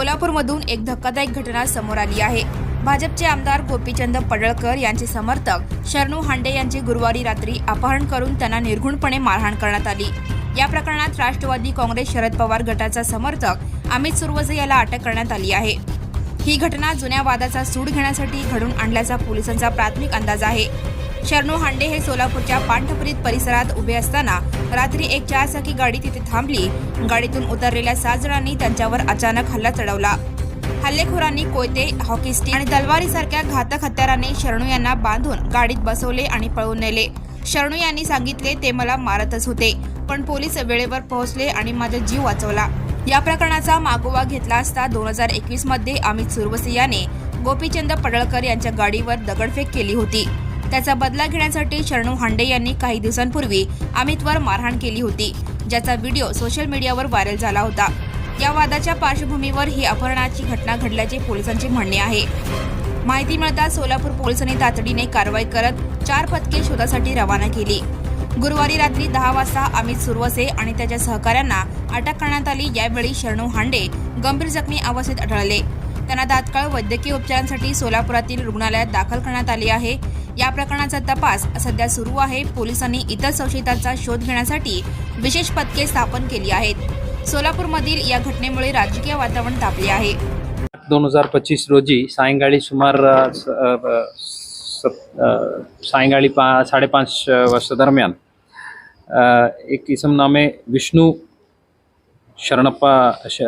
सोलापूरमधून एक धक्कादायक घटना समोर आली आहे. भाजपचे आमदार गोपीचंद पडळकर यांचे समर्थक शरणू हांडे यांचे गुरुवारी रात्री अपहरण करून त्यांना निर्घुणपणे मारहाण करण्यात आली. या प्रकरणात राष्ट्रवादी काँग्रेस शरद पवार गटाचा समर्थक अमित सुरवसे याला अटक करण्यात आली आहे. ही घटना जुन्या वादाचा सूड घेण्यासाठी घडून आणल्याचा पोलिसांचा प्राथमिक अंदाज आहे. शरणू हांडे हे सोलापूरच्या पांढरपुरीत परिसरात उभे असताना रात्री एक चारचाकी गाडी तिथे थांबली. गाडीतून उतरलेल्या सात जणांनी त्यांच्यावर अचानक हल्ला चढवला. हल्लेखोरांनी कोयते हॉकी स्टिक आणि तलवारीसारख्या घातक हत्याराने शरणू यांना बांधून गाडीत बसवले आणि पळून नेले. शरणू यांनी सांगितले ते मला मारतच होते पण पोलीस वेळेवर पोहोचले आणि माझा जीव वाचवला. या प्रकरणाचा मागोवा घेतला असता दोन हजार एकवीसमध्ये अमित सुरवसे याने गोपीचंद पडळकर यांच्या गाडीवर दगडफेक केली होती. त्याचा बदला घेण्यासाठी शरणू हांडे यांनी काही दिवसांपूर्वी अमितवर मारहाण केली होती ज्याचा व्हिडिओ सोशल मीडियावर व्हायरल झाला होता. या वादाच्या पार्श्वभूमीवर ही अपहरणाची घटना घडल्याचे पोलिसांचे म्हणणे आहे. माहिती मिळताच सोलापूर पोलिसांनी तातडीने कारवाई करत चार पथके शोधासाठी रवाना केली. गुरुवारी रात्री दहा वाजता अमित सुरवसे आणि त्याच्या सहकाऱ्यांना अटक करण्यात आली यावेळी शरणू हांडे गंभीर जखमी अवस्थेत आढळले. त्यांना तात्काळ वैद्यकीय उपचारांसाठी सोलापुरातील रुग्णालयात दाखल करण्यात आले आहे. या प्रकरणाचा तपास सध्या सुरू आहे. पोलिसांनी इतर संशयितांचा शोध घेण्यासाठी विशेष पथके स्थापन केली आहेत. सोलापूरमधील या घटनेमुळे राजकीय वातावरण तापले आहे. दोन हजार पच्चीस रोजी सायंकाळी सुमार स- स- सायंकाळी पा साडेपाच वाजता दरम्यान एक इसम नामे विष्णू शरणप्पा श-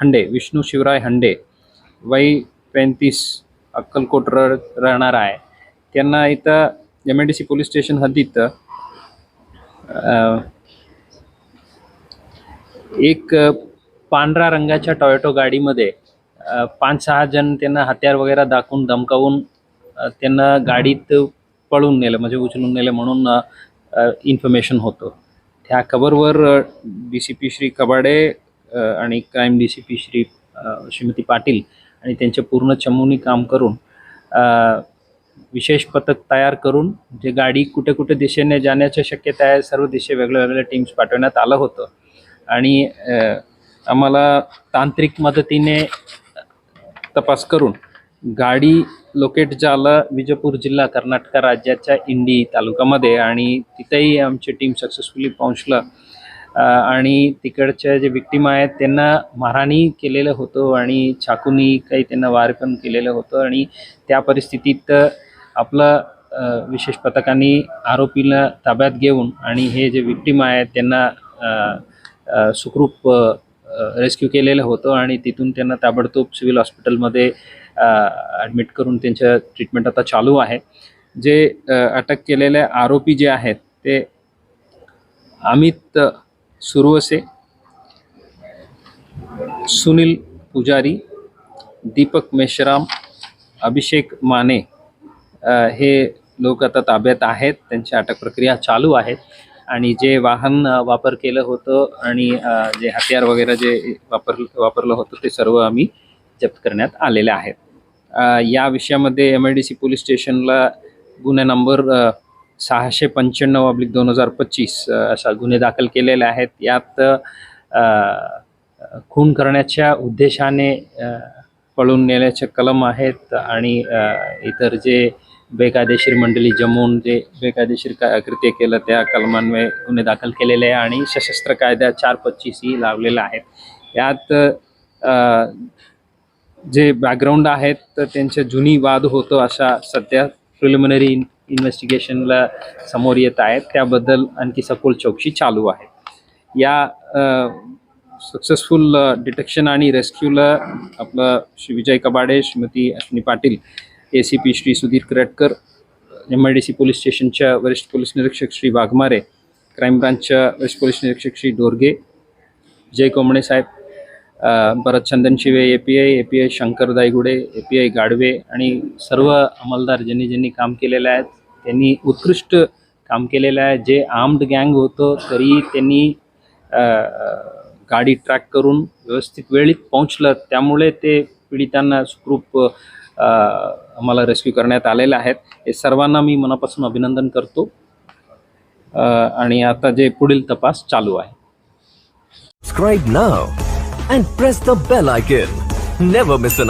हंडे विष्णू शिवराय हंडे वय पैंतीस अक्कलकोट र राहणार आहे. त्यांना इथं M I D C police station हद्दीत एक पांढरा पांढऱ्या रंगाच्या टॉयटो गाडीमध्ये पाच सहा जण त्यांना हत्यार वगैरे दाखवून धमकावून त्यांना गाडीत पळून नेलं म्हणजे उचलून नेलं म्हणून इन्फॉर्मेशन होतं. त्या खबरवर D C P Shri Kabade आणि crime D C P Shri Shrimati Patil आणि त्यांचे पूर्ण चमूनी काम करून विशेष पथक तयार करून जे गाडी कुठे कुठे दिशेने जाण्याची शक्यता आहे सर्व दिशे वेगळ्या वेगळ्या टीम्स पाठवण्यात आलं होतं. आणि आम्हाला तांत्रिक मदतीने तपास करून गाडी लोकेट झालं विजयपूर जिल्हा कर्नाटक राज्याच्या इंडी तालुक्यामध्ये आणि तिथेही आमची टीम सक्सेसफुली पोहोचलं. आणि तिकडच्या जे विक्टीम आहेत त्यांना मारहाणी केलेलं होतं आणि चाकूनी काही त्यांना वार पण केलेलं होतं आणि त्या परिस्थितीत आपलं विशेष पथकांनी आरोपीला ताब्यात घेऊन आणि हे जे विक्टीम आहेत त्यांना सुखरूप रेस्क्यू केलेलं होतं आणि तिथून त्यांना ताबडतोब सिव्हिल हॉस्पिटलमध्ये ॲडमिट करून त्यांचं ट्रीटमेंट आता चालू आहे. जे अटक केलेले आरोपी जे आहेत ते अमित सुरवसे सुनील पुजारी दीपक मेश्राम अभिषेक माने हे लोक आता ताब्यात आहेत. त्यांची अटक प्रक्रिया चालू आहेत. आणि जे वाहन वापर केलं होतं आणि जे हत्यार वगैरे जे वापर वापरलं होतं ते सर्व आम्ही जप्त करण्यात आलेले आहेत. या विषयामध्ये M I D C police स्टेशनला गुन्हा नंबर सहाशे पंच्याण्णव अब्लिक दोन हजार पच्चीस असा गुन्हे दाखल केलेले आहेत. यात खून करण्याच्या उद्देशाने पळून नेण्याचे कलम आहेत आणि इतर जे बेकायदेशीर मंडळी जमवून जे बेकायदेशीर का कृत्य केलं त्या कलमान्वये गुन्हे दाखल केलेले आहे आणि सशस्त्र कायदा चार पच्चीस ही लावलेला आहे. यात जे बॅकग्राऊंड आहेत तर त्यांचे जुनी वाद होतो अशा सध्या प्रिलिमिनरी इन्व्हेस्टिगेशनला समोर येत आहेत. त्याबद्दल आणखी सखोल चौकशी चालू आहे. या सक्सेसफुल डिटेक्शन आणि रेस्क्यूला आपलं Shri Vijay Kabade Shrimati Ashwini Patil A C P Shri Sudhir Karatkar M I D C police स्टेशनच्या वरिष्ठ पोलीस निरीक्षक श्री वाघमारे क्राईम ब्रांचच्या वरिष्ठ पोलीस निरीक्षक श्री डोरगे जय कोंबणे साहेब अ, Bharat Chandan Shive A P I A P I Shankar Daygude A P I Gadve आणि सर्व अंमलदार ज्यांनी ज्यांनी काम केलेलं आहेत त्यांनी उत्कृष्ट काम केलेलं आहे. जे आर्म्ड गँग होतं तरी त्यांनी गाडी ट्रॅक करून व्यवस्थित वेळीत पोहोचलं. त्यामुळे ते पीडितांना सुखरूप आम्हाला रेस्क्यू करण्यात आलेले आहेत. हे सर्वांना मी मनापासून अभिनंदन करतो. आणि आता जे पुढील तपास चालू आहे. Subscribe now and press the bell icon never miss